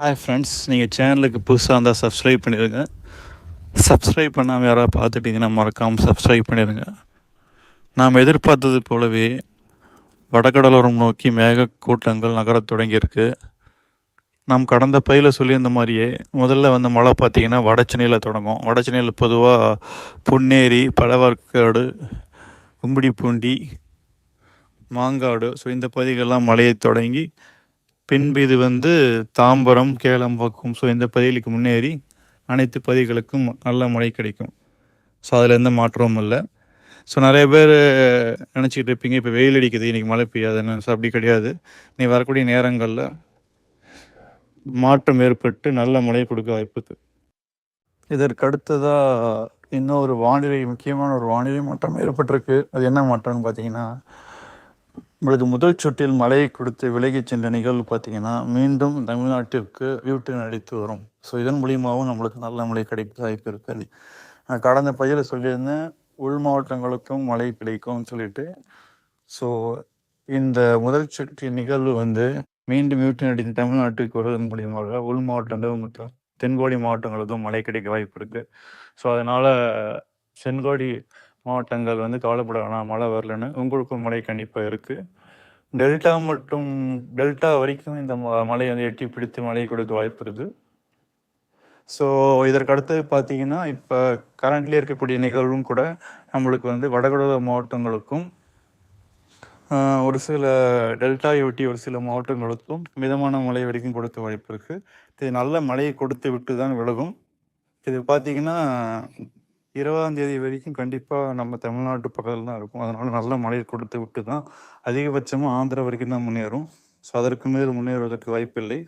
Hi friends நீங்கள் சேனலுக்கு புதுசாக இருந்தால் சப்ஸ்கிரைப் பண்ணிடுங்க. சப்ஸ்கிரைப் பண்ணாமல் யாராவது பார்த்துட்டிங்கன்னா மறக்காமல் சப்ஸ்கிரைப் பண்ணிடுங்க. நாம் எதிர்பார்த்தது போலவே வடகடலோரம் நோக்கி மேக கூட்டங்கள் நகரத் தொடங்கியிருக்கு. நாம் கடந்த பையில் சொல்லியிருந்த மாதிரியே முதல்ல வந்து மழை பார்த்தீங்கன்னா வடச்சென்னையில் தொடங்கும். வடச்சென்னையில் பொதுவாக பொன்னேரி பழவர்க்காடு கும்பிடிப்பூண்டி மாங்காடு ஸோ இந்த பகுதிகளெலாம் மழையை தொடங்கி பின்பு இது வந்து தாம்பரம் கேளம்பாக்கம் ஸோ இந்த பகுதிகளுக்கு முன்னேறி அனைத்து பகுதிகளுக்கும் நல்ல மழை கிடைக்கும். ஸோ அதில் எந்த மாற்றமும் இல்லை. ஸோ நிறைய பேர் நினச்சிக்கிட்டு இருப்பீங்க இப்போ வெயில் அடிக்குது இன்றைக்கி மழை பெய்யாதுன்னு ஸோ அப்படி கிடையாது. நீ வரக்கூடிய நேரங்களில் மாற்றம் ஏற்பட்டு நல்ல மழை கொடுக்க வாய்ப்புது. இதற்கு அடுத்ததாக ஒரு வானிலை முக்கியமான ஒரு வானிலை மாற்றம் ஏற்பட்டிருக்கு. அது என்ன மாற்றம்னு பார்த்தீங்கன்னா நம்மளது முதல் சுற்றில் மழையை கொடுத்து விலகிச் சென்ற நிகழ்வு பார்த்தீங்கன்னா மீண்டும் தமிழ்நாட்டிற்கு வீட்டு அடித்து வரும். ஸோ இதன் மூலியமாகவும் நம்மளுக்கு நல்ல மழை கிடைக்க வாய்ப்பு இருக்குது. நான் கடந்த பையில் சொல்லியிருந்தேன் உள் மாவட்டங்களுக்கும் மழை கிடைக்கும்னு சொல்லிட்டு. ஸோ இந்த முதல் சுற்று நிகழ்வு வந்து மீண்டும் வீட்டு அடித்து தமிழ்நாட்டுக்கு வருவதன் மூலியமாக உள் மாவட்டங்களும் மற்றும் தென்கோடி மாவட்டங்களுக்கும் மழை கிடைக்க வாய்ப்பு இருக்குது. ஸோ அதனால் சென்கோடி மாவட்டங்கள் வந்து கவலைப்பட வேணாம். மழை வரலன்னு உங்களுக்கும் மழை கண்டிப்பாக இருக்குது டெல்டா மற்றும் டெல்டா வரைக்கும் இந்த ம- மழை வந்து எட்டி பிடித்து மழை கொடுக்க வாய்ப்பு இருக்குது ஸோ இதற்கு அடுத்தது பார்த்தீங்கன்னா இப்போ கரண்ட்லேயே இருக்கக்கூடிய நிகழ்வும் கூட நம்மளுக்கு வந்து வடகடலோர மாவட்டங்களுக்கும் ஒரு சில டெல்டாவை ஒட்டி ஒரு சில மாவட்டங்களுக்கும் மிதமான மழை வரைக்கும் கொடுத்த வாய்ப்பு இருக்குது இது நல்ல மழையை கொடுத்து விட்டு தான் விலகும். இது பார்த்தீங்கன்னா இருபதாம் தேதி வரைக்கும் கண்டிப்பாக நம்ம தமிழ்நாட்டு பக்கத்தில் தான் இருக்கும். அதனால் நல்ல மழை கொடுத்து விட்டு தான் அதிகபட்சமாக ஆந்திரா வரைக்கும் தான் முன்னேறும். ஸோ அதற்கு மேல் முன்னேறுவதற்கு வாய்ப்பில்லை.